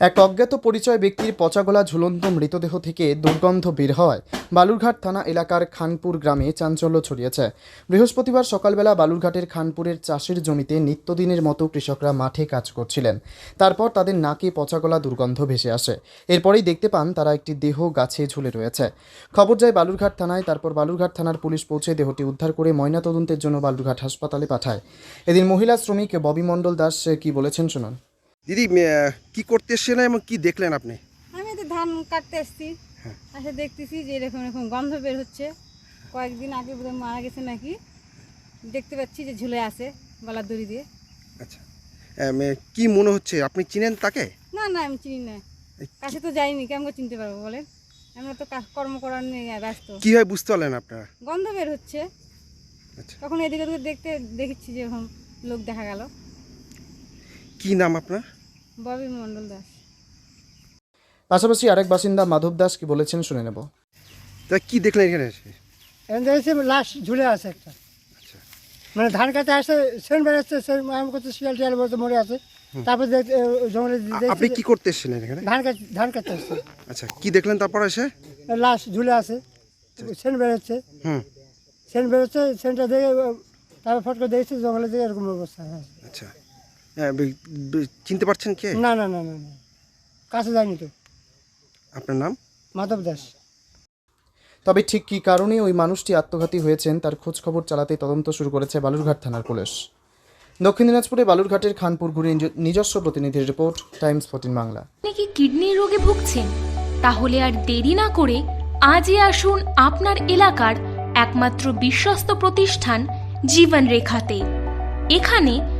এক অজ্ঞাত পরিচয় ব্যক্তির পচাগলা ঝুলন্ত মৃতদেহ থেকে দুর্গন্ধ বের হয়। বালুরঘাট থানা এলাকার খানপুর গ্রামে চাঞ্চল্য ছড়িয়েছে। বৃহস্পতিবার সকালবেলা বালুরঘাটের খানপুরের চাষের জমিতে নিত্যদিনের মতো কৃষকরা মাঠে কাজ করছিলেন। তারপর তাদের নাকে পচাগলা দুর্গন্ধ ভেসে আসে। এরপরেই দেখতে পান তারা একটি দেহ গাছে ঝুলে রয়েছে। খবর যায় বালুরঘাট থানায়, তারপর বালুরঘাট থানার পুলিশ পৌঁছে দেহটি উদ্ধার করে ময়নাতদন্তের জন্য বালুরঘাট হাসপাতালে পাঠায়। এদিন মহিলা শ্রমিক ববি মণ্ডল দাস, কি বলেছেন শুনুন। দিদি কি করতে এসেছেন এবং কি দেখলেন আপনি? আমি তো ধান কাটতে এসেছি। আসে দেখতেছি যে এরকম এরকম গন্ধ বের হচ্ছে। কয়েকদিন আগে বোধহয় মারা গেছে নাকি। দেখতে পাচ্ছি যে ঝুলে আছে গলার দড়ি দিয়ে। আচ্ছা। কি মনে হচ্ছে? আপনি চিনেন তাকে? না না আমি চিনি না। কাছে তো যাইনি কেমন করে চিনতে পারব বলেন? আমরা তো কাজ কর্ম করার নিয়ে ব্যস্ত। কীভাবে বুঝতে পারলেন আপনারা? গন্ধ বের হচ্ছে। আচ্ছা। তখন এদিকে দেখতে দেখেছি যে এরকম লোক দেখা গেল। কি নাম আপনার? ববি মণ্ডল দাস। পাশাপাশি আরেক বাসিন্দা মাধব দাস কি বলেছেন শুনে নেব। তা কি দেখলেন এখানে এসে? এখানে দেখেছি লাশ ঝুলে আছে একটা। আচ্ছা। মানে ধান কাটতে আসে সেন বেড়াচ্ছে সেন আমি করতে শিয়াল টিয়াল বলতে মরে আছে। তারপর জঙ্গলে আপনি কি করতে এসেছিলেন এখানে? ধান কাট ধান কাটতে আসছে আচ্ছা কি দেখলেন তারপর এসে? লাশ ঝুলে আছে সেন বেরোচ্ছে হুম। সেন বেরোচ্ছে সেনটা দেখে তারপর ফট করে জঙ্গলে দেখে এরকম অবস্থা। হ্যাঁ আচ্ছা। চিনতে পারছেন কে? না না না না কাছে যায়নি তো। আপনার নাম? মাধব দাস। তবে ঠিক কী কারণে ওই মানুষটি আত্মঘাতী হয়েছেন তার খোঁজ খবর চালাতে তদন্ত শুরু করেছে বালুরঘাট থানার পুলিশ। দক্ষিণ দিনাজপুরে বালুরঘাটের খানপুর ঘুরে নিজ- নিজস্ব প্রতিনিধির রিপোর্ট টাইমস ফোর্টিন বাংলা। আপনি কি কিডনির রোগে ভুগছেন? তাহলে আর দেরি না করে আজই আসুন আপনার এলাকার একমাত্র বিশ্বস্ত প্রতিষ্ঠান জীবন রেখাতে এখানে